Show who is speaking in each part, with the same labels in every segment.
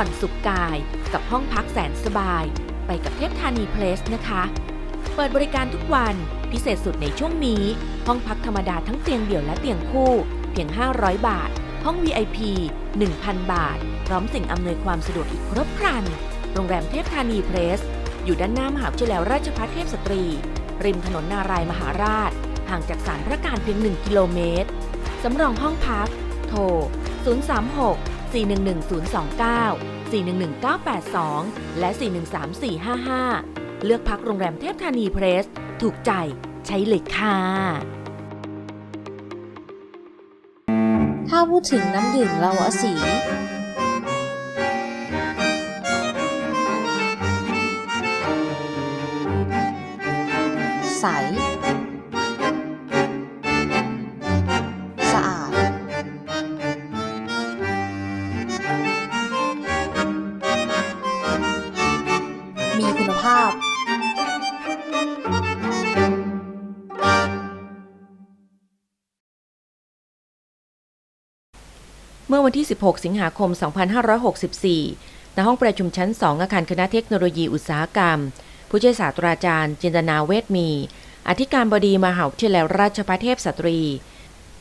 Speaker 1: ผ่อน
Speaker 2: สุขกาย กับห้องพักแสนสบาย ไปกับเทพธานีเพลสนะคะ เปิดบริการทุกวันพิเศษสุดในช่วงนี้ ห้องพักธรรมดาทั้งเตียงเดี่ยวและเตียงคู่ เพียง 500 บาท ห้อง VIP 1,000 บาท พร้อมสิ่งอำนวยความสะดวกอีกครบครัน โรงแรมเทพธานีเพลส อยู่ด้านหน้ามหาวิทยาลัยราชภัฏเทพสตรี ริมถนนนารายมหาราช ห่างจากศาลพระการเพียง 1 กิโลเมตร สำรองห้องพัก โทร 036 411-029 411-982 และ 413-455 เลือกพักโรงแรมเทพธานีเพรส ถูกใจใช้เลยค่ะ
Speaker 3: ถ้าพูดถึงน้ำดื่มลาวาสีใส
Speaker 2: เมื่อวันที่ 16 สิงหาคม 2564 ณ ห้องประชุมชั้น 2 อาคารคณะเทคโนโลยีอุตสาหกรรม ผู้ช่วยศาสตราจารย์ จินตนาเวทมี อธิการบดีมหาวิทยาลัยราชภัฏเทพสตรี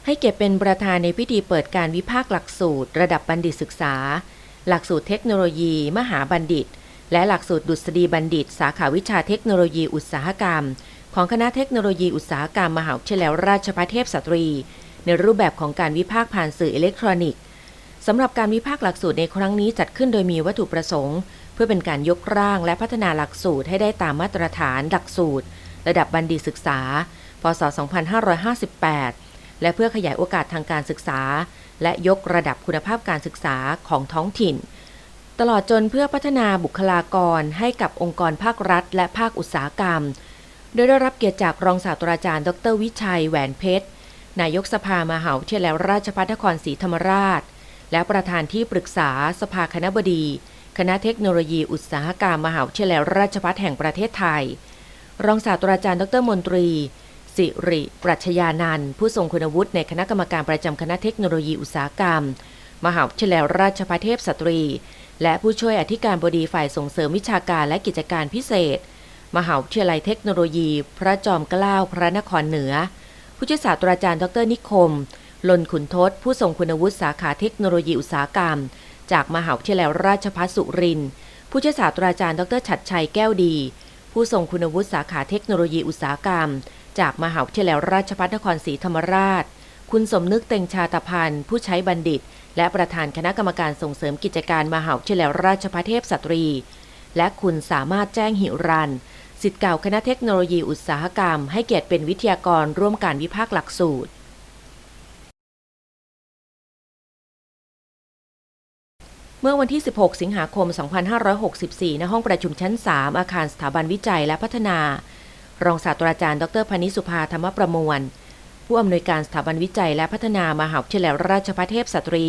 Speaker 2: ให้เกียรติเป็นประธานในพิธีเปิดการวิพากษ์หลักสูตร ระดับบัณฑิตศึกษา หลักสูตรเทคโนโลยี มหาบัณฑิต และหลักสูตรดุษฎีบัณฑิต สาขาวิชาเทคโนโลยีอุตสาหกรรม ของคณะเทคโนโลยีอุตสาหกรรมมหาวิทยาลัยราชภัฏเทพสตรี ในรูปแบบของการวิพากษ์ผ่านสื่ออิเล็กทรอนิกส์ สำหรับการวิพากษ์หลักสูตรในครั้งนี้จัดขึ้นโดยมีวัตถุประสงค์ เพื่อเป็นการยกร่างและพัฒนาหลักสูตรให้ได้ตามมาตรฐานหลักสูตร ระดับบัณฑิตศึกษา พศ 2558 และเพื่อขยายโอกาสทางการศึกษา และยกระดับคุณภาพการศึกษาของท้องถิ่น ตลอดจนเพื่อพัฒนาบุคลากรให้กับองค์กรภาครัฐ และภาคอุตสาหกรรม โดยได้รับเกียรติจากรองศาสตราจารย์ ดร วิชัย แหวนเพชร นายกสภามหาวิทยาลัยราชภัฏนครศรีธรรมราช และประธานที่ปรึกษาสภาคณะบดี คณะเทคโนโลยีอุตสาหกรรมมหาวิทยาลัยราชภัฏแห่งประเทศไทย รองศาสตราจารย์ดรมนตรี สิริ ปรัชญานันท์ผู้ทรงคุณวุฒิในคณะกรรมการประจำคณะเทคโนโลยีอุตสาหกรรม มหาวิทยาลัยราชภัฏเทพสตรี และผู้ช่วยอธิการบดีฝ่ายส่งเสริมวิชาการและกิจการพิเศษ มหาวิทยาลัยเทคโนโลยี พระจอมเกล้าพระนครเหนือ ผู้ช่วยศาสตราจารย์ดรนิคม ลนขุนทศผู้ทรงคุณวุฒิสาขาเทคโนโลยีอุตสาหกรรม จากมหาวิทยาลัยราชภัฏสุรินทร์ผู้ช่วยศาสตราจารย์ดรฉัดชัยแก้วดี ผู้ทรงคุณวุฒิสาขาเทคโนโลยีอุตสาหกรรม จากมหาวิทยาลัยราชภัฏนครศรีธรรมราช คุณสมนึกเต็งชาตพันธ์ผู้ใช้บัณฑิต และประธานคณะกรรมการส่งเสริมกิจการมหาวิทยาลัยราชภัฏเทพสตรี และคุณสามารถแจ้งหิรันสิทธิ์เก่าคณะเทคโนโลยีอุตสาหกรรม ให้เกียรติเป็นวิทยากรร่วมการวิพากษ์หลักสูตร มื่อวันที่ 16 สิงหาคม 2564 ณ ห้องประชุมชั้น 3 อาคารสถาบันวิจัยและพัฒนา รองศาสตราจารย์ ดรพนิสุภาธรรมประมวล ผู้อำนวยการสถาบันวิจัยและพัฒนามหาวิทยาลัยราชภัฏเทพสตรี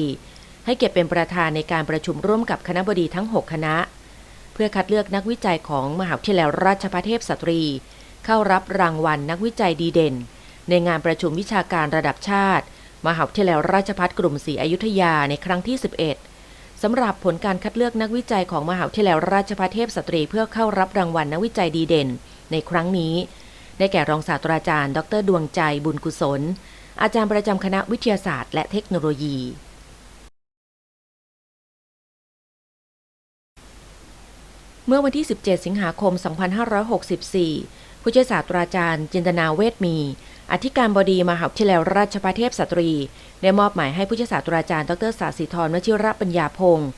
Speaker 2: ให้เกียรติเป็นประธานในการประชุมร่วมกับคณะบดีทั้ง 6 คณะ เพื่อคัดเลือกนักวิจัยของมหาวิทยาลัยราชภัฏเทพสตรี เข้ารับรางวัลนักวิจัยดีเด่น ในงานประชุมวิชาการระดับชาติ มหาวิทยาลัยราชภัฏกลุ่มศรีอยุธยาในครั้งที่ 11 สำหรับผลการคัดเลือกนักวิจัยของมหาวิทยาลัยราชภัฏเทพสตรีเพื่อเข้ารับรางวัลนักวิจัยดีเด่น ในครั้งนี้ ได้แก่รองศาสตราจารย์ ดร ดวงใจบุญกุศล อาจารย์ประจำคณะวิทยาศาสตร์ และเทคโนโลยี เมื่อวันที่ 17 สิงหาคม 2564 ผู้ช่วยศาสตราจารย์ จินตนาเวทมี อธิการบดีมหาวิทยาลัยราชภัฏเทพสตรี ได้มอบหมายให้ผู้ช่วยศาสตราจารย์ ดรศาสิธรวชิระปัญญาพงศ์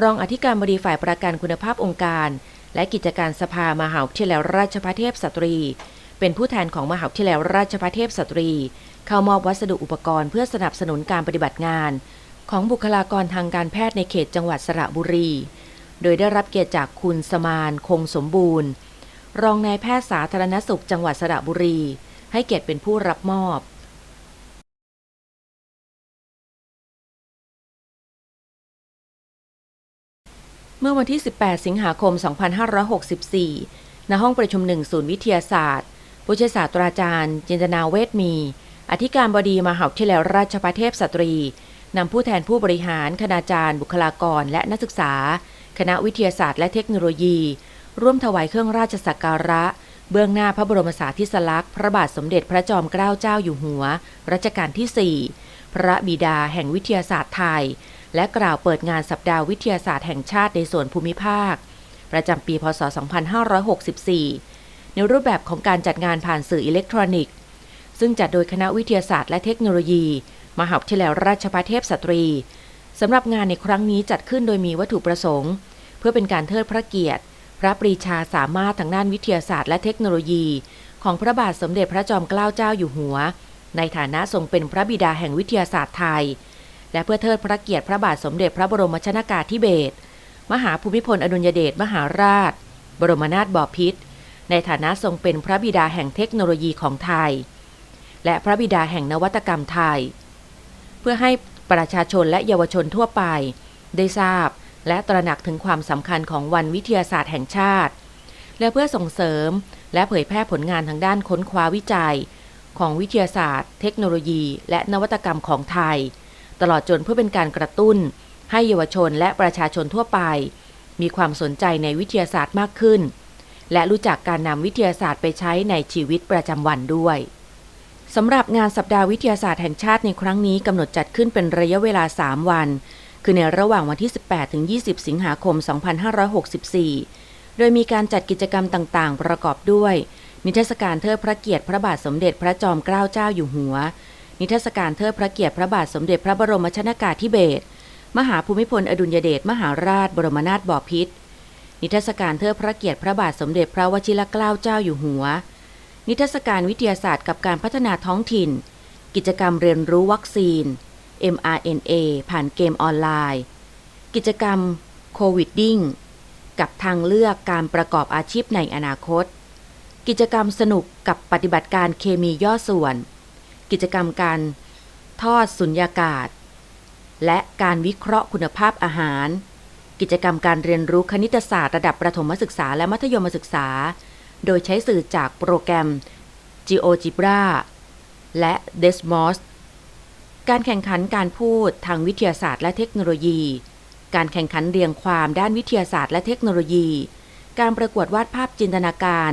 Speaker 2: รองอธิการบดีฝ่ายประกันคุณภาพองค์การ และกิจการสภามหาวิทยาลัยราชภัฏเทพสตรี เป็นผู้แทนของมหาวิทยาลัยราชภัฏเทพสตรี เข้ามอบวัสดุอุปกรณ์เพื่อสนับสนุนการปฏิบัติงาน ของบุคลากรทางการแพทย์ในเขตจังหวัดสระบุรี โดยได้รับเกียรติจากคุณสมานคงสมบูรณ์ รองนายแพทย์สาธารณสุขจังหวัดสระบุรี ให้เกียรติเป็นผู้รับมอบ มื่อวันที่ 18 สิงหาคม 2564 ณ ห้องประชุมหนึ่งศูนย์วิทยาศาสตร์ ผู้ช่วยศาสตราจารย์ จินตนาเวทมี อธิการบดีมหาวิทยาลัยราชภัฏเทพสตรี นำผู้แทนผู้บริหาร คณาจารย์ บุคลากร และนักศึกษา คณะวิทยาศาสตร์และเทคโนโลยี ร่วมถวายเครื่องราชสักการะ เบื้องหน้าพระบรมสารีสลักษณ์ พระบาทสมเด็จพระจอมเกล้าเจ้าอยู่หัว รัชกาลที่ 4 พระบิดาแห่งวิทยาศาสตร์ไทย และกล่าวเปิดงานสัปดาห์วิทยาศาสตร์แห่งชาติในส่วนภูมิภาค ประจำปี พศ 2564 ในรูปแบบของการจัดงานผ่านสื่ออิเล็กทรอนิกส์ ซึ่งจัดโดยคณะวิทยาศาสตร์และเทคโนโลยี มหาวิทยาลัยราชภัฏเทพสตรีสำหรับงานในครั้งนี้จัดขึ้นโดยมีวัตถุประสงค์ เพื่อเป็นการเทิดพระเกียรติ พระปรีชาสามารถทางด้านวิทยาศาสตร์และเทคโนโลยี ของพระบาทสมเด็จพระจอมเกล้าเจ้าอยู่หัว ในฐานะทรงเป็นพระบิดาแห่งวิทยาศาสตร์ไทย และเพื่อเทิดพระเกียรติพระบาทสมเด็จพระบรมชนากาธิเบศรมหาภูมิพลอดุลยเดชมหาราช บรมนาถบพิตรในฐานะทรงเป็นพระบิดาแห่งเทคโนโลยีของไทย และพระบิดาแห่งนวัตกรรมไทย เพื่อให้ประชาชนและเยาวชนทั่วไป ได้ทราบและตระหนักถึงความสำคัญของวันวิทยาศาสตร์แห่งชาติ และเพื่อส่งเสริมและเผยแพร่ผลงานทางด้านค้นคว้าวิจัย ของวิทยาศาสตร์ เทคโนโลยี และนวัตกรรมของไทย ตลอดจนเพื่อเป็นการกระตุ้น ให้เยาวชนและประชาชนทั่วไป มีความสนใจในวิทยาศาสตร์มากขึ้น และรู้จักการนำวิทยาศาสตร์ไปใช้ในชีวิตประจำวันด้วยสำหรับงานสัปดาห์วิทยาศาสตร์แห่งชาติในครั้งนี้กำหนดจัดขึ้นเป็นระยะเวลา 3 วัน คือในระหว่างวันที่ 18 ถึง 20 สิงหาคม 2564 โดยมีการจัดกิจกรรมต่างๆ ประกอบด้วย นิทรรศการเทิดพระเกียรติพระบาทสมเด็จพระจอมเกล้าเจ้าอยู่หัว นิทรรศการเทิดพระเกียรติพระบาทสมเด็จพระบรมชนากาธิเบศรมหาภูมิพลอดุลยเดชมหาราชบรมนาถบพิตรนิทรรศการเทิดพระเกียรติพระบาทสมเด็จพระวชิรเกล้าเจ้าอยู่หัว นิทรรศการวิทยาศาสตร์กับการพัฒนาท้องถิ่น กิจกรรมเรียนรู้วัคซีน mRNA ผ่านเกมออนไลน์ กิจกรรมโควิดดิ้งกับทางเลือกการประกอบอาชีพในอนาคต กิจกรรมสนุกกับปฏิบัติการเคมีย่อส่วน กิจกรรมการ ทอดสุญญากาศ และการวิเคราะห์คุณภาพอาหาร กิจกรรมการเรียนรู้คณิตศาสตร์ระดับประถมศึกษาและมัธยมศึกษา โดยใช้สื่อจากโปรแกรม GeoGebra และ Desmos การแข่งขันการพูดทางวิทยาศาสตร์และเทคโนโลยี การแข่งขันเรียงความด้านวิทยาศาสตร์และเทคโนโลยี การประกวดวาดภาพจินตนาการ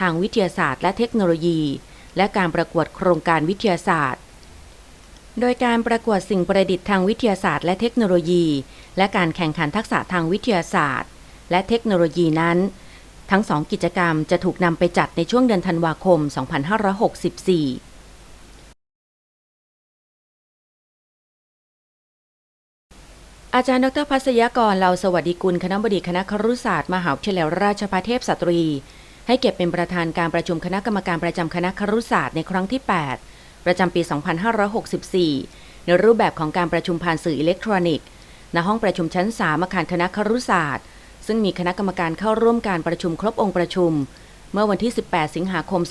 Speaker 2: ทางวิทยาศาสตร์และเทคโนโลยี และการประกวดโครงการวิทยาศาสตร์ โดยการประกวดสิ่งประดิษฐ์ทางวิทยาศาสตร์และเทคโนโลยี และการแข่งขันทักษะทางวิทยาศาสตร์ และเทคโนโลยีนั้น ทั้งสองกิจกรรมจะถูกนำไปจัดในช่วงเดือนธันวาคม 2564อาจารย์ดรพัศยกรเราสวัสดีกุลคณะบดีคณะครุศาสตร์ มหาวิทยาลัยราชภัฏเทพสตรี ให้เก็บเป็นประธานการประชุมคณะกรรมการประจำคณะครุศาสตร์ในครั้งที่ 8 ประจำปี 2564 ในรูปแบบของการประชุมผ่านสื่ออิเล็กทรอนิกส์ณห้องประชุมชั้น 3 อาคารคณะครุศาสตร์ ซึ่งมีคณะกรรมการเข้าร่วมการประชุมครบองค์ประชุม เมื่อวันที่ 18 สิงหาคม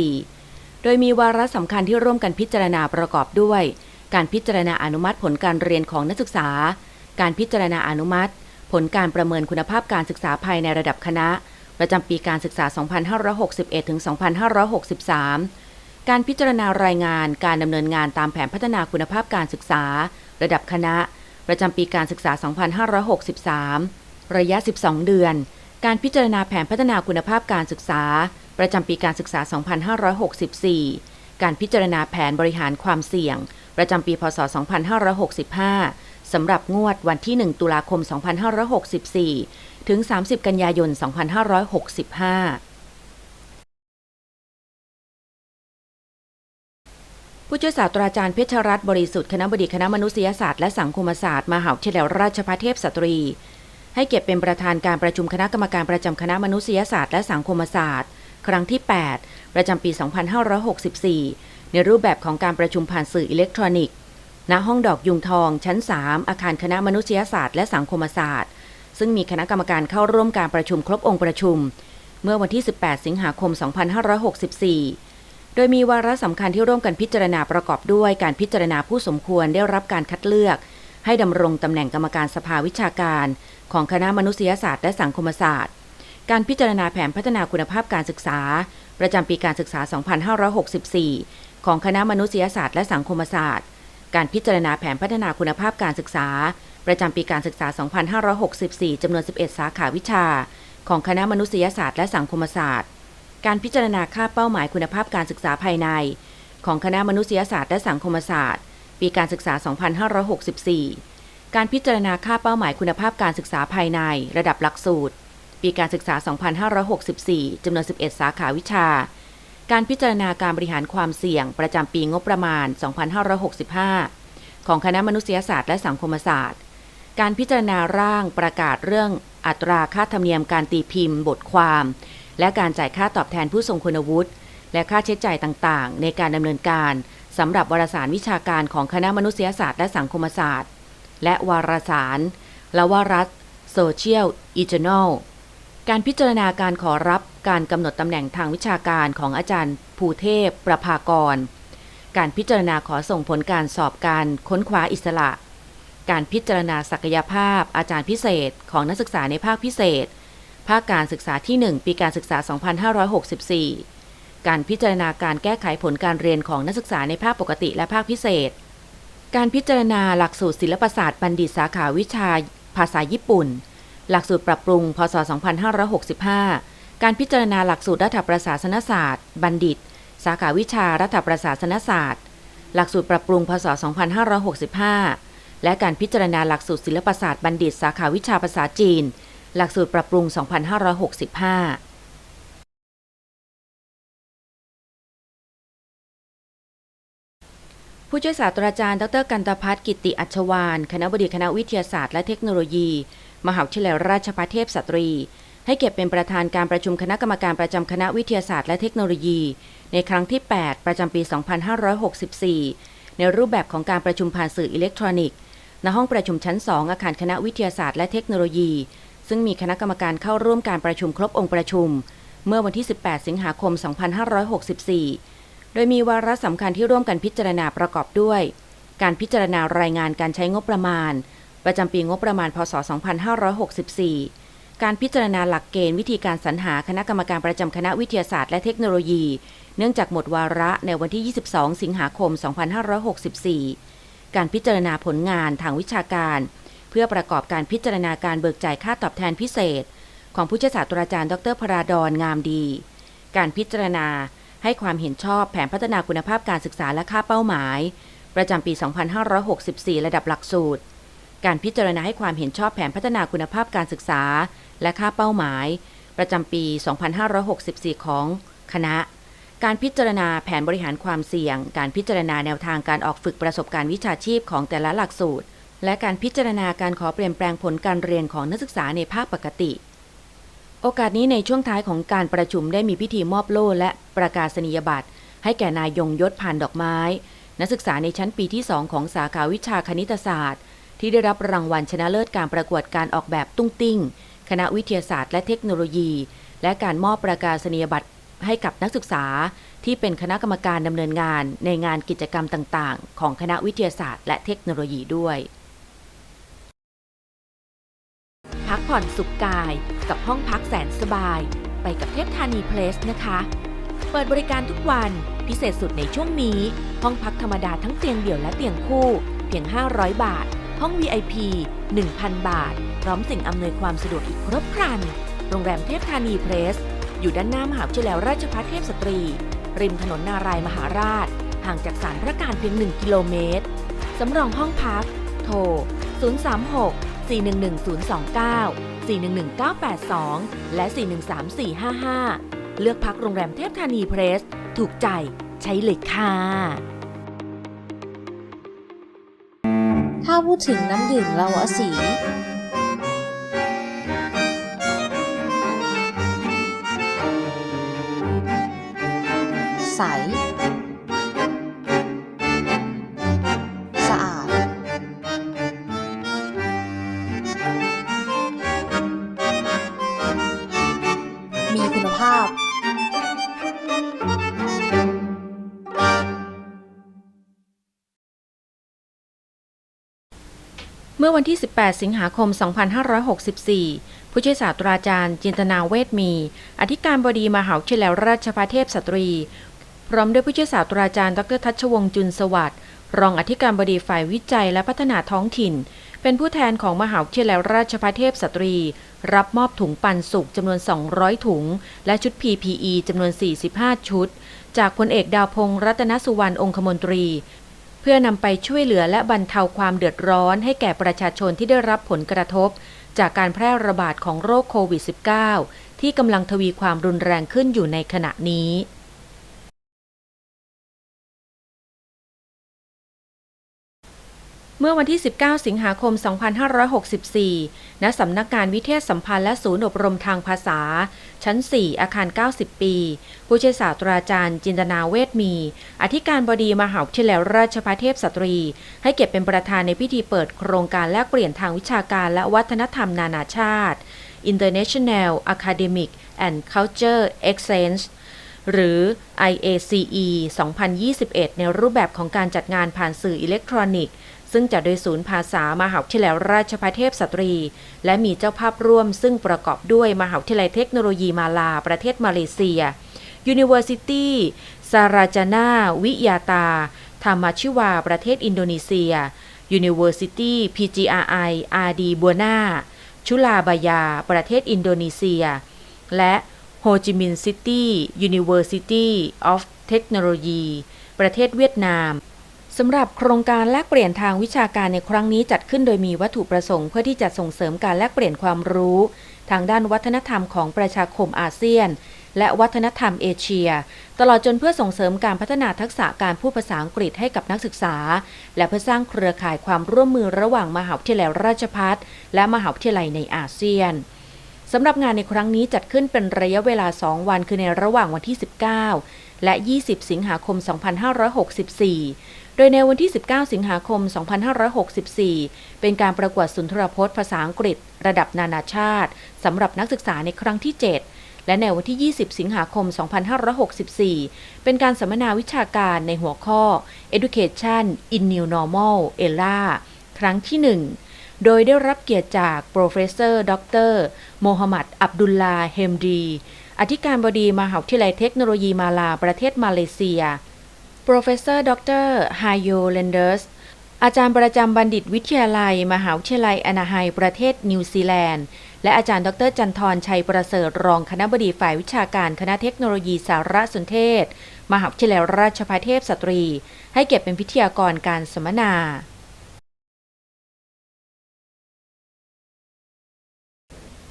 Speaker 2: 2564 โดยมีวาระสำคัญที่ร่วมกันพิจารณาประกอบด้วย การพิจารณาอนุมัติผลการเรียนของนักศึกษา การพิจารณาอนุมัติ ผลการประเมินคุณภาพการศึกษาภายในระดับคณะ ประจำปีการศึกษา 2561 ถึง 2563 การพิจารณารายงานการดำเนินงานตามแผนพัฒนาคุณภาพการศึกษา ระดับคณะ ประจำปีการศึกษา 2563 ระยะ 12 เดือน การพิจารณาแผนพัฒนาคุณภาพการศึกษา ประจำปีการศึกษา 2564 การพิจารณาแผนบริหารความเสี่ยง ประจำปี พศ 2565สำหรับงวดวันที่ 1 ตุลาคม 2564 ถึง 30 กันยายน 2565 ผู้ช่วยศาสตราจารย์เพชรรัตน์บริสุทธิ์คณะบดีคณะมนุษยศาสตร์และสังคมศาสตร์มหาวิทยาลัยราชภัฏเทพสตรี ให้เก็บเป็นประธานการประชุมคณะกรรมการประจำคณะมนุษยศาสตร์และสังคมศาสตร์ ครั้งที่ 8 ประจำปี 2564 ในรูปแบบของการประชุมผ่านสื่ออิเล็กทรอนิกส์ณห้องดอกยุงทองชั้น 3 อาคารคณะมนุษยศาสตร์และสังคมศาสตร์ ซึ่งมีคณะกรรมการเข้าร่วมการประชุมครบองค์ประชุม เมื่อวันที่ 18 สิงหาคม 2564 โดยมีวาระสำคัญที่ร่วมกันพิจารณาประกอบด้วยการพิจารณาผู้สมควรได้รับการคัดเลือก ให้ดำรงตำแหน่งกรรมการสภาวิชาการ ของคณะมนุษยศาสตร์และสังคมศาสตร์ การพิจารณาแผนพัฒนาคุณภาพการศึกษา ประจำปีการศึกษา 2564 ของคณะมนุษยศาสตร์และสังคมศาสตร์ การพิจารณาแผนพัฒนาคุณภาพการศึกษา ประจำปีการศึกษา 2564 จำนวน 11 สาขาวิชา ของคณะมนุษยศาสตร์และสังคมศาสตร์ การพิจารณาค่าเป้าหมายคุณภาพการศึกษาภายใน ของคณะมนุษยศาสตร์และสังคมศาสตร์ ปีการศึกษา 2564 การพิจารณาค่าเป้าหมายคุณภาพการศึกษาภายใน ระดับหลักสูตร ปีการศึกษา 2564 จำนวน 11 สาขาวิชา การพิจารณาการบริหารความเสี่ยง ประจำปีงบประมาณ 2565 ของคณะมนุษยศาสตร์และสังคมศาสตร์ การพิจารณาร่างประกาศเรื่องอัตราค่าธรรมเนียมการตีพิมพ์ บทความ และการจ่ายค่าตอบแทนผู้ทรงคุณวุฒิและค่าใช้จ่ายต่างๆ ในการดำเนินการสำหรับวารสารวิชาการของคณะมนุษยศาสตร์และสังคมศาสตร์ และวารสารและวารัสโซเชียลอีจ n น l การพิจารณาการขอรับการกำหนดตำแหน่งทางวิชาการของอาจารย์ภูเทพประภากร การพิจารณาขอส่งผลการสอบการค้นคว้าอิสระ การพิจารณาศักยภาพ อาจารย์พิเศษ ของนักศึกษาในภาคพิเศษ ภาคการศึกษาที่ 1 ปีการศึกษา 2564 การพิจารณาการแก้ไขผลการเรียนของนักศึกษาในภาคปกติและภาคพิเศษ การพิจารณาหลักสูตรศิลปศาสตร์บัณฑิตสาขาวิชา ภาษาญี่ปุ่น หลักสูตรปรับปรุง พศ 2565 การพิจารณาหลักสูตรรัฐประศาสนศาสตร์ บัณฑิต สาขาวิชารัฐประศาสนศาสตร์ หลักสูตรปรับปรุง พศ 2565 และการพิจารณาหลักสูตรศิลปศาสตร์บัณฑิตสาขาวิชาภาษาจีน หลักสูตรปรับปรุง 2565ผู้ช่วยศาสตราจารย์ ดรกันตพัฒน์กิติอัชวาน คณะบดีคณะวิทยาศาสตร์และเทคโนโลยี มหาวิทยาลัยราชภัฏเทพสตรี ให้เก็บเป็นประธานการประชุมคณะกรรมการประจำคณะวิทยาศาสตร์และเทคโนโลยี ในครั้งที่ 8 ประจำปี 2564 ในรูปแบบของการประชุมผ่านสื่ออิเล็กทรอนิกส์ ณห้องประชุมชั้น 2 อาคารคณะวิทยาศาสตร์และเทคโนโลยี ซึ่งมีคณะกรรมการเข้าร่วมการประชุมครบองค์ประชุม เมื่อวันที่ 18 สิงหาคม 2564 โดยมีวาระสำคัญที่ร่วมกันพิจารณาประกอบด้วย การพิจารณารายงานการใช้งบประมาณ ประจำปีงบประมาณ พศ 2564 การพิจารณาหลักเกณฑ์วิธีการสรรหาคณะกรรมการประจำคณะวิทยาศาสตร์และเทคโนโลยี เนื่องจากหมดวาระในวันที่ 22 สิงหาคม 2564 การพิจารณาผลงานทางวิชาการ เพื่อประกอบการพิจารณาการเบิกจ่ายค่าตอบแทนพิเศษ ของผู้ช่วยศาสตราจารย์ ดรพราดอนงามดี การพิจารณาให้ความเห็นชอบแผนพัฒนาคุณภาพการศึกษาและค่าเป้าหมาย ประจำปี 2564 ระดับหลักสูตร การพิจารณาให้ความเห็นชอบแผนพัฒนาคุณภาพการศึกษา และค่าเป้าหมาย ประจำปี 2564 ของคณะ การพิจารณาแผนบริหารความเสี่ยง การพิจารณาแนวทางการออกฝึกประสบการณ์วิชาชีพของแต่ละหลักสูตร และการพิจารณาการขอเปลี่ยนแปลงผลการเรียนของนักศึกษาในภาคปกติ โอกาสนี้ในช่วงท้ายของการประชุมได้มีพิธีมอบโล่และประกาศนียบัตร ให้แก่นายยงยศผ่านดอกไม้ นักศึกษาในชั้นปีที่ 2 ของสาขาวิชาคณิตศาสตร์ ที่ได้รับรางวัลชนะเลิศการประกวดการออกแบบตุ้งติ้ง คณะวิทยาศาสตร์และเทคโนโลยี และการมอบประกาศนียบัตร ให้กับนักศึกษาที่เป็นคณะกรรมการดำเนินงานในงานกิจกรรมต่างๆ ของคณะวิทยาศาสตร์และเทคโนโลยีด้วย พักผ่อนสุขกายกับห้องพักแสนสบาย ไปกับเทพธานีเพลสนะคะ เปิดบริการทุกวันพิเศษสุดในช่วงนี้ ห้องพักธรรมดาทั้งเตียงเดี่ยวและเตียงคู่ เพียง 500 บาท ห้อง VIP 1,000 บาท พร้อมสิ่งอำนวยความสะดวกอีกครบครัน โรงแรมเทพธานีเพลส อยู่ด้านหน้ามหาวิทยาลัยราชภัฏเทพสตรี ริมถนนนารายมหาราช ห่างจากสารพระการเพียง 1 กิโลเมตร สำรองห้องพัก โทร 036 411 029 411-982 และ 413-455 เลือกพักโรงแรมเทพธานีเพรส ถูกใจใช้เลยค่ะ
Speaker 3: ถ้าพูดถึงน้ำดื่มเราอสี ใสสะอาด มีคุณภาพ
Speaker 2: เมื่อวันที่ 18 สิงหาคม 2564 ผู้ช่วยศาสตราจารย์จินตนาเวทมี อธิการบดีมหาวิทยาลัยราชภัฏเทพสตรี ร้อมด้วยผู้ช่วยศาสตราจารย์ ดรทัชวงศ์จุนสวัสดิ์รองอธิการบดีฝ่ายวิจัยและพัฒนาท้องถิ่น เป็นผู้แทนของมหาวิทยาลัยราชภัฏเทพสตรี รับมอบถุงปันสุกจำนวน 200 ถุง และชุด PPE จำนวน 45 ชุด จากพลเอกดาวพงษ์รัตนสุวรรณองคมนตรี เพื่อนำไปช่วยเหลือและบรรเทาความเดือดร้อนให้แก่ประชาชนที่ได้รับผลกระทบ จากการแพร่ระบาดของโรคโควิด -19 ที่กำลังทวีความรุนแรงขึ้นอยู่ในขณะนี้ เมื่อวันที่ 19 สิงหาคม 2564 ณ สำนักงานวิเทศสัมพันธ์และศูนย์อบรมทางภาษา ชั้น 4 อาคาร 90 ปี ผู้ช่วยศาสตราจารย์ จินตนาเวทมี อธิการบดีมหาวิทยาลัยราชภัฏเทพสตรี ให้เก็บเป็นประธานในพิธีเปิดโครงการแลกเปลี่ยนทางวิชาการและวัฒนธรรมนานาชาติ International Academic and Culture Exchange หรือ IACE 2021 ในรูปแบบของการจัดงานผ่านสื่ออิเล็กทรอนิกส์ ซึ่งจัดโดยศูนย์ภาษามหาวิทยาลัยราชภัฏเทพสตรี และมีเจ้าภาพร่วม ซึ่งประกอบด้วยมหาวิทยาลัยเทคโนโลยีมาลา ประเทศมาเลเซีย University ซาราจานาวิยาตา ธรรมชิวา ประเทศอินโดนีเซีย University PGRI อาดีบัวนาชุลาบายา ประเทศอินโดนีเซีย และโฮจิมินห์ซิตี้ University of Technology ประเทศเวียดนาม สำหรับโครงการแลกเปลี่ยนทางวิชาการในครั้งนี้จัดขึ้นโดยมีวัตถุประสงค์เพื่อที่จะส่งเสริมการแลกเปลี่ยนความรู้ ทางด้านวัฒนธรรมของประชาคมอาเซียน และวัฒนธรรมเอเชีย ตลอดจนเพื่อส่งเสริมการพัฒนาทักษะการพูดภาษาอังกฤษให้กับนักศึกษา และเพื่อสร้างเครือข่ายความร่วมมือระหว่างมหาวิทยาลัยราชภัฏและมหาวิทยาลัยในอาเซียนสำหรับงานในครั้งนี้จัดขึ้นเป็นระยะเวลา 2 วันคือในระหว่างวันที่ 19 และ 20 สิงหาคม 2564 โดยในวันที่ 19 สิงหาคม 2564 เป็นการประกวดสุนทรพจน์ภาษาอังกฤษ ระดับนานาชาติสำหรับนักศึกษาในครั้งที่ 7 และในวันที่ 20 สิงหาคม 2564 เป็นการสัมมนาวิชาการในหัวข้อ Education in New Normal ELA ครั้งที่ 1โดยได้รับเกียรติจาก Professor Dr. โมฮัมหมัด อับดุลลา เฮมดี อธิการบดีมหาวิทยาลัยเทคโนโลยีมาลา ประเทศมาเลเซีย Professor Dr. h a y o Lenders อาจารย์ประจำบัณฑิตวิทยาลัย มหาวิทยาลัยอนาไฮประเทศนิวซีแลนด์ และอาจารย์ดรจันทรชัยประเสริฐรองคณะบดีฝ่ายวิชาการคณะเทคโนโลยีสารสนเทศ มหาวิทยาลัยราชภัฏเทพสตรี ให้เก็บเป็นพิทยากรการสัมมนา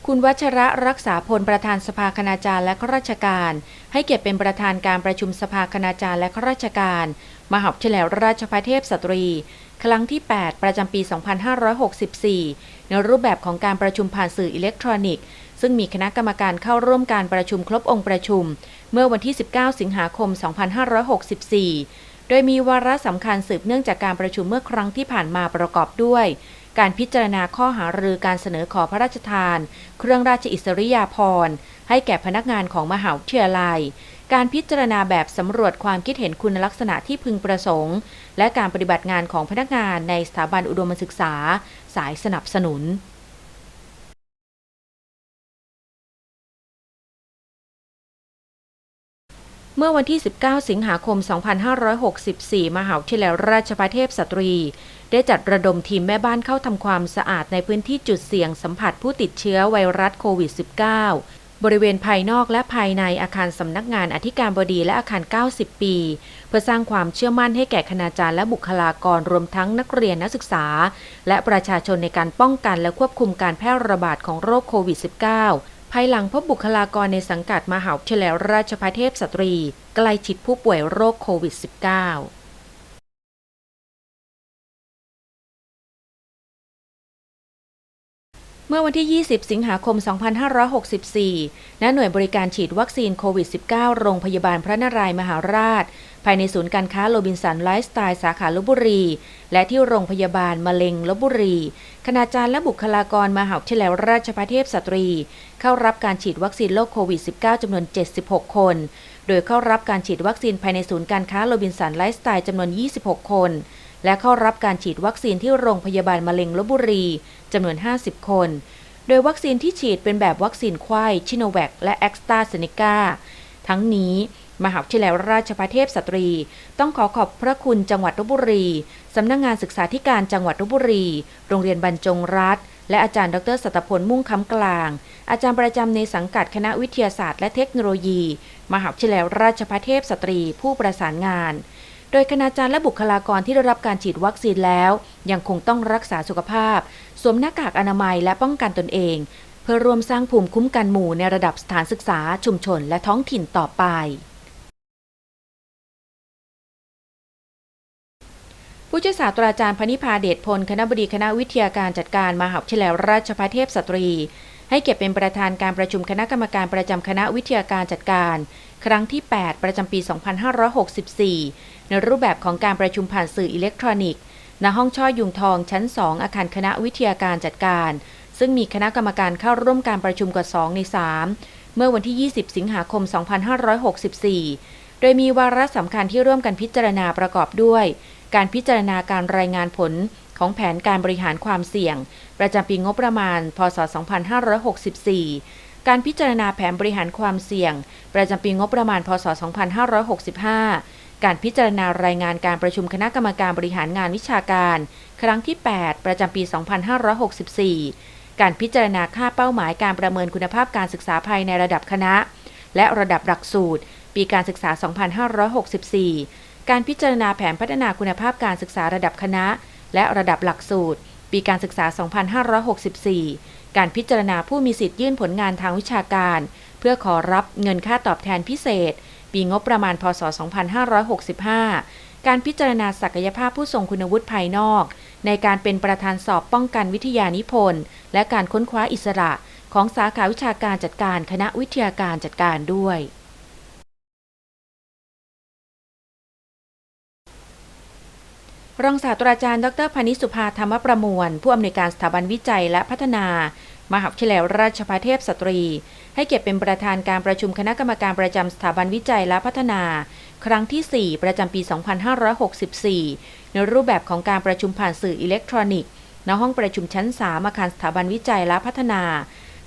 Speaker 2: คุณวัชระรักษาพลประธานสภาคณาจารย์และข้าราชการ ให้เกียรติเป็นประธานการประชุมสภาคณาจารย์และข้าราชการ มหาวิทยาลัยราชภัฏเทพสตรี ครั้งที่ 8 ประจำปี 2564 ในรูปแบบของการประชุมผ่านสื่ออิเล็กทรอนิกส์ ซึ่งมีคณะกรรมการเข้าร่วมการประชุมครบองค์ประชุม เมื่อวันที่ 19 สิงหาคม 2564 โดยมีวาระสำคัญสืบเนื่องจากการประชุมเมื่อครั้งที่ผ่านมาประกอบด้วย การพิจารณาข้อหารือการเสนอขอพระราชทาน เครื่องราชอิสริยาภรณ์ ให้แก่พนักงานของมหาวิทยาลัย การพิจารณาแบบสำรวจความคิดเห็นคุณลักษณะที่พึงประสงค์ และการปฏิบัติงานของพนักงานในสถาบันอุดมศึกษา สายสนับสนุนเมื่อวันที่ 19 สิงหาคม 2564 มหาวิทยาลัยราชภัฏเทพสตรี ได้จัดระดมทีมแม่บ้านเข้าทำความสะอาดในพื้นที่จุดเสี่ยงสัมผัสผู้ติดเชื้อไวรัสโควิด -19 บริเวณภายนอกและภายในอาคารสำนักงานอธิการบดีและอาคาร 90 ปี เพื่อสร้างความเชื่อมั่นให้แก่คณาจารย์และบุคลากรรวมทั้งนักเรียนนักศึกษา และประชาชนในการป้องกันและควบคุมการแพร่ระบาดของโรคโควิด -19 ภายหลังพบบุคลากรในสังกัดมหาวิทยาลัยราชภัฏเทพสตรี ใกล้ชิดผู้ป่วยโรคโควิด -19 เมื่อวันที่ 20 สิงหาคม 2564 ณ หน่วยบริการฉีดวัคซีนโควิด -19 โรงพยาบาลพระนารายณ์มหาราช ภายในศูนย์การค้าโรบินสันไลฟ์สไตล์สาขาลบบุรี และที่โรงพยาบาลมะเร็งลบบุรี คณาจารย์และบุคลากรมหาวิทยาลัยราชภัฏเทพสตรี เข้ารับการฉีดวัคซีนโรคโควิด -19 จำนวน 76 คน โดยเข้ารับการฉีดวัคซีนภายในศูนย์การค้าโรบินสันไลฟ์สไตล์จำนวน 26 คน และเข้ารับการฉีดวัคซีนที่โรงพยาบาลมะเร็งลบบุรีจำนวน 50 คน โดยวัคซีนที่ฉีดเป็นแบบวัคซีนไข้ชิโนแวคและแอคตาเซเนกาทั้งนี้มหาวิทยาลัยราชภัฏเทพสตรี ต้องขอขอบพระคุณจังหวัดลบบุรี สำนักงงานศึกษาธิการจังหวัดลบบุรี โรงเรียนบรรจงรัฐ และอาจารย์ดรสัตพลมุ่งคำกลาง อาจารย์ประจำในสังกัดคณะวิทยาศาสตร์และเทคโนโลยี มหาวิทยาลัยราชภัฏเทพสตรีผู้ประสานงาน โดยคณาจารย์และบุคลากรที่ได้รับการฉีดวัคซีนแล้ว ยังคงต้องรักษาสุขภาพ สวมหน้ากากอนามัยและป้องกันตนเอง เพื่อร่วมสร้างภูมิคุ้มกันหมู่ในระดับสถานศึกษาชุมชนและท้องถิ่นต่อไป ผู้ช่วยศาสตราจารย์พนิพาเดชพล คณะบดีคณะวิทยาการจัดการมหาวิทยาลัยราชภัฏเทพสตรีให้เก็บเป็นประธานการประชุมคณะกรรมการประจำคณะวิทยาการจัดการ ครั้งที่ 8 ประจำปี 2564 ในรูปแบบของการประชุมผ่านสื่ออิเล็กทรอนิกส์ ณ ห้องช่อยุงทองชั้น 2 อาคารคณะวิทยาการจัดการ ซึ่งมีคณะกรรมการเข้าร่วมการประชุมกว่า 2 ใน 3 เมื่อวันที่ 20 สิงหาคม 2564 โดยมีวาระสำคัญที่ร่วมกันพิจารณาประกอบด้วย การพิจารณาการรายงานผลของแผนการบริหารความเสี่ยง ประจำปีงบประมาณ พศ 2564 การพิจารณาแผนบริหารความเสี่ยง ประจำปีงบประมาณพศ 2565 การพิจารณารายงานการประชุมคณะกรรมการบริหารงานวิชาการ ครั้งที่ 8 ประจำปี 2564 การพิจารณาค่าเป้าหมายการประเมินคุณภาพการศึกษาภายในระดับคณะ และระดับหลักสูตร ปีการศึกษา 2564 การพิจารณาแผนพัฒนาคุณภาพการศึกษาระดับคณะ และระดับหลักสูตร ปีการศึกษา 2564 การพิจารณาผู้มีสิทธิ์ยื่นผลงานทางวิชาการ เพื่อขอรับเงินค่าตอบแทนพิเศษ ปีงบประมาณพศ 2565 การพิจารณาศักยภาพผู้ทรงคุณวุฒิภายนอก ในการเป็นประธานสอบป้องกันวิทยานิพนธ์ และการค้นคว้าอิสระ ของสาขาวิชาการจัดการคณะวิทยาการจัดการด้วย รองศาสตราจารย์ ดรพนิสุภาธรรมประมวล ผู้อำนวยการสถาบันวิจัยและพัฒนา มหาวิทยาลัยราชภัฏเทพสตรี ให้เก็บเป็นประธานการประชุมคณะกรรมการประจำสถาบันวิจัยและพัฒนา ครั้งที่ 4 ประจำปี 2564 ในรูปแบบของการประชุมผ่านสื่ออิเล็กทรอนิกส์ณห้องประชุมชั้น 3 อาคารสถาบันวิจัยและพัฒนา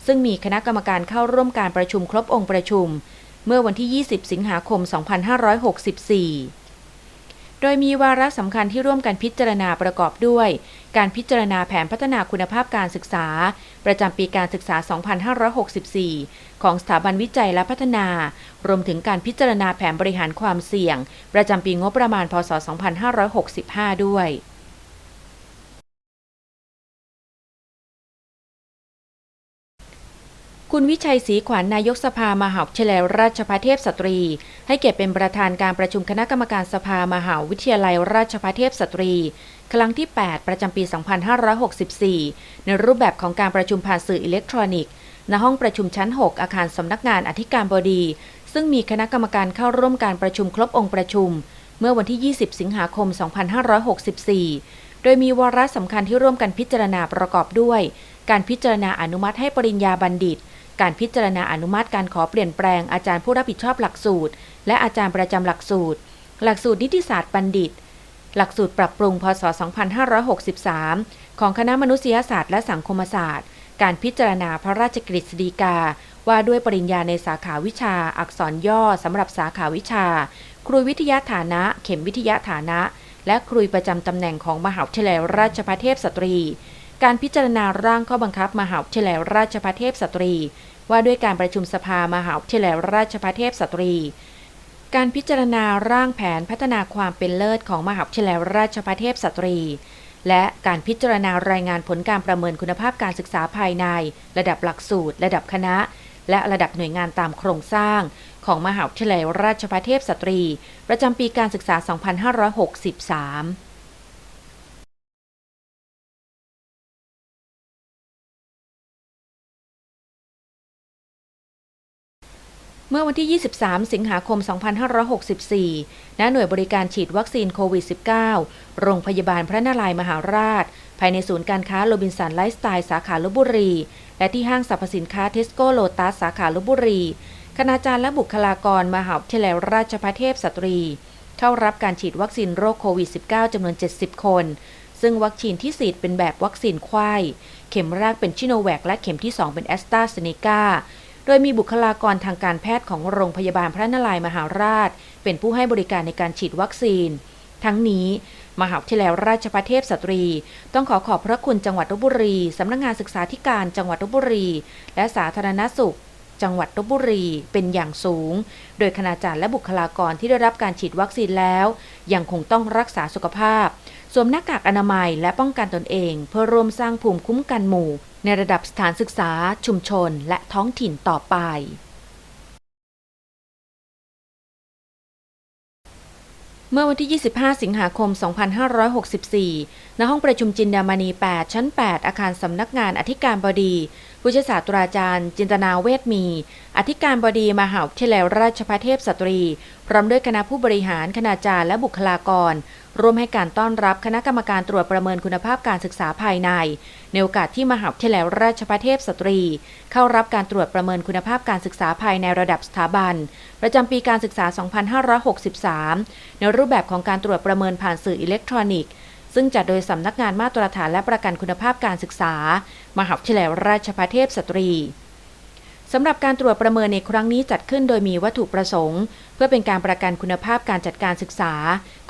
Speaker 2: ซึ่งมีคณะกรรมการเข้าร่วมการประชุมครบองค์ประชุม เมื่อวันที่ 20 สิงหาคม 2564 โดยมีวาระสำคัญที่ร่วมกันพิจารณาประกอบด้วย การพิจารณาแผนพัฒนาคุณภาพการศึกษา ประจำปีการศึกษา 2564 ของสถาบันวิจัยและพัฒนา รวมถึงการพิจารณาแผนบริหารความเสี่ยง ประจำปีงบประมาณพศ 2565 ด้วย คุณวิชัยศรีขวัญนนายกสภามหาวิทยาลัยราชภัฏเทพสตรี ให้เกียรติเป็นประธานการประชุมคณะกรรมการสภามหาวิทยาลัยราชภัฏเทพสตรี ครั้งที่ 8 ประจำปี 2564 ในรูปแบบของการประชุมผ่านสื่ออิเล็กทรอนิกส์ณห้องประชุมชั้น 6 อาคารสำนักงานอธิการบดี ซึ่งมีคณะกรรมการเข้าร่วมการประชุมครบองค์ประชุม เมื่อวันที่ 20 สิงหาคม 2564 โดยมีวาระสำคัญที่ร่วมกันพิจารณาประกอบด้วย การพิจารณาอนุมัติให้ปริญญาบัณฑิต การพิจารณาอนุมัติการขอเปลี่ยนแปลงอาจารย์ผู้รับผิดชอบหลักสูตร และอาจารย์ประจำหลักสูตร หลักสูตรนิติศาสตร์บัณฑิต หลักสูตรปรับปรุงพศ 2563 ของคณะมนุษยศาสตร์และสังคมศาสตร์ การพิจารณาพระราชกฤษฎีกา ว่าด้วยปริญญาในสาขาวิชา อักษรย่อสำหรับสาขาวิชา ครูวิทยาฐานะ เข็มวิทยาฐานะ และครูประจำตำแหน่งของมหาวิทยาลัยราชภัฏเทพสตรี การพิจารณาร่างข้อบังคับมหาวิทยาลัยราชภัฏเทพสตรี ว่าด้วยการประชุมสภามหาวิทยาลัยราชภัฏเทพสตรี การพิจารณาร่างแผนพัฒนาความเป็นเลิศของมหาวิทยาลัยราชภัฏเทพสตรี และการพิจารณารายงานผลการประเมินคุณภาพการศึกษาภายใน ระดับหลักสูตร ระดับคณะ และระดับหน่วยงานตามโครงสร้าง ของมหาวิทยาลัยราชภัฏเทพสตรี ประจำปีการศึกษา 2563 มื่อวันที่ 23 สิงหาคม 2564 ณ หน่วยบริการฉีดวัคซีนโควิด -19 โรงพยาบาลพระนารายมหาราช ภายในศูนย์การค้าโรบินสันไลฟ์สไตล์สาขาลบบุรี และที่ห้างสรรพสินค้าเทสโก้โลตัสสาขาลบบุรี คณาจารย์และบุคลากรมหาวิทยาลัยราชภัฏเทพสตรี เข้าเข้ารับการฉีดวัคซีนโรคโควิด -19 จำนวน 70 คน ซึ่งวัคซีนที่ฉีดเป็นแบบวัคซีนไข้ เข็มแรกเป็นชิโนแวคและเข็มที่ 2 เป็นแอสตราเซเนกา โดยมีบุคลากรทางการแพทย์ของโรงพยาบาลพระนารายณ์มหาราช เป็นผู้ให้บริการในการฉีดวัคซีน ทั้งนี้มหาวิทยาลัยราชภัฏเทพสตรี ต้องขอขอบพระคุณจังหวัดลบบุรี สำนักงานศึกษาธิการจังหวัดลบบุรี และสาธารณสุข จังหวัดลบบุรีเป็นอย่างสูง โดยคณาจารย์และบุคลากรที่ได้รับการฉีดวัคซีนแล้ว ยังคงต้องรักษาสุขภาพ สวมหน้ากากอนามัยและป้องกันตนเอง เพื่อร่วมสร้างภูมิคุ้มกันหมู่ ในระดับสถานศึกษาชุมชนและท้องถิ่นต่อไป เมื่อวันที่ 25 สิงหาคม 2564 ณ ห้องประชุมจินดามณี8 ชั้น 8 อาคารสำนักงานอธิการบดีผู้ช่วยศาสตราจารย์ จินตนาเวทมี อธิการบดีมหาวิทยาลัยราชภัฏเทพสตรี พร้อมด้วยคณะผู้บริหาร คณาจารย์และบุคลากร ร่วมให้การต้อนรับคณะกรรมการตรวจประเมินคุณภาพการศึกษาภายใน ในโอกาสที่มหาวิทยาลัยราชภัฏเทพสตรี เข้ารับการตรวจประเมินคุณภาพการศึกษาภายในระดับสถาบัน ประจำปีการศึกษา 2563 ในรูปแบบของการตรวจประเมินผ่านสื่ออิเล็กทรอนิกส์ซึ่งจัดโดยสำนักงานมาตรฐานและประกันคุณภาพการศึกษา มหาวิทยาลัยราชภัฏเทพสตรี สำหรับการตรวจประเมินในครั้งนี้จัดขึ้นโดยมีวัตถุประสงค์ เพื่อเป็นการประกันคุณภาพการจัดการศึกษา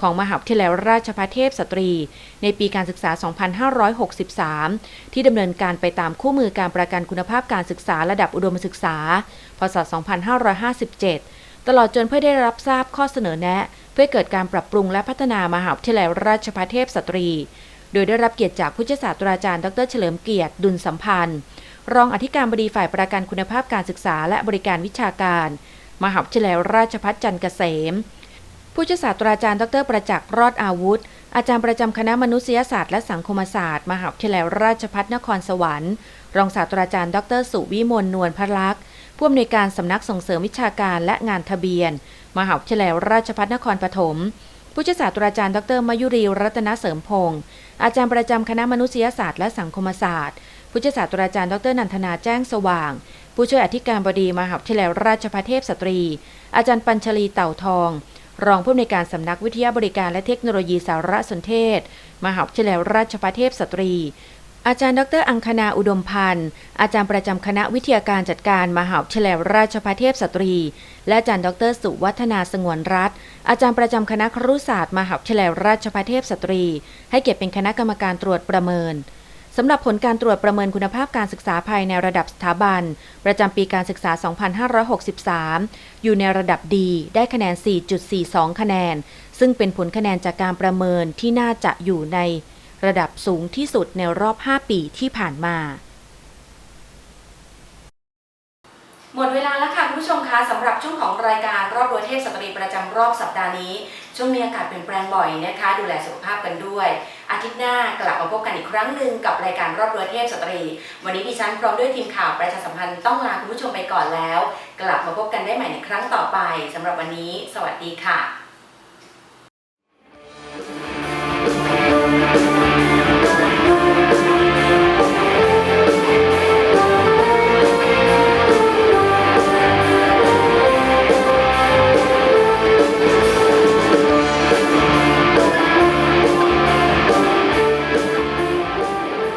Speaker 2: ของมหาวิทยาลัยราชภัฏเทพสตรี ในปีการศึกษา 2563 ที่ดำเนินการไปตามคู่มือการประกันคุณภาพการศึกษาระดับอุดมศึกษา พศ 2557 ตลอดจนเพื่อได้รับทราบข้อเสนอแนะ เพื่อเกิดการปรับปรุงและพัฒนามหาวิทยาลัยราชภัฏเทพสตรี โดยได้รับเกียรติจากผู้ช่วยศาสตราจารย์ ดร เฉลิมเกียรติ ดุลสัมพันธ์ รองอธิการบดีฝ่ายประกันคุณภาพการศึกษาและบริการวิชาการ มหาวิทยาลัยราชภัฏจันทร์เกษม ผู้ช่วยศาสตราจารย์ดรประจักษ์รอดอาวุธ อาจารย์ประจำคณะมนุษยศาสตร์และสังคมศาสตร์ มหาวิทยาลัยราชภัฏนครสวรรค์ รองศาสตราจารย์ ดรสุวิมลนวลพลักษ์ผู้อำนวยการสำนักส่งเสริมวิชาการและงานทะเบียน มหาวิทยาลัยราชภัฏนครปฐมผู้ช่วยศาสตราจารย์ ดรมายุรี รัตนเสริมพงศ์อาจารย์ประจำคณะมนุษยศาสตร์และสังคมศาสตร์ ผู้ช่วยศาสตราจารย์ดรนันทนาแจ้งสว่าง ผู้ช่วยอธิการบดีมหาวิทยาลัยราชภัฏเทพสตรี อาจารย์ปัญชลีเต่าทอง รองผู้อำนวยการสำนักวิทยาบริการและเทคโนโลยีสารสนเทศ มหาวิทยาลัยราชภัฏเทพสตรีอาจารย์ดรอังคณาอุดมพันธ์ อาจารย์ประจำคณะวิทยาการจัดการมหาวิทยาลัยราชภัฏเทพสตรี และอาจารย์ดรสุวัฒนาสงวนรัตน์อาจารย์ประจำคณะครุศาสตร์มหาวิทยาลัยราชภัฏเทพสตรี ให้เกียรติเป็นคณะกรรมการตรวจประเมิน สำหรับผลการตรวจประเมินคุณภาพการศึกษาภายในระดับสถาบัน ประจำปีการศึกษา 2563 อยู่ในระดับดีได้คะแนน 4.42 คะแนน ซึ่งเป็นผลคะแนนจากการประเมินที่น่าจะอยู่ในระดับสูงที่สุดในรอบ 5 ปีที่ผ่านมา
Speaker 1: หมดเวลาแล้วค่ะคุณผู้ชมคะสำหรับช่วงของรายการรอบรัวเทพสตรีประจำรอบสัปดาห์นี้ ช่วงมีอากาศเปลี่ยนแปลงบ่อยนะคะ ดูแลสุขภาพกันด้วย อาทิตย์หน้ากลับมาพบกันอีกครั้งหนึ่งกับรายการรอบรั้วเทพสตรี วันนี้ดิฉันพร้อมด้วยทีมข่าวประชาสัมพันธ์ต้องลาคุณผู้ชมไปก่อนแล้ว กลับมาพบกันได้ใหม่ในครั้งต่อไปสำหรับวันนี้ สวัสดีค่ะ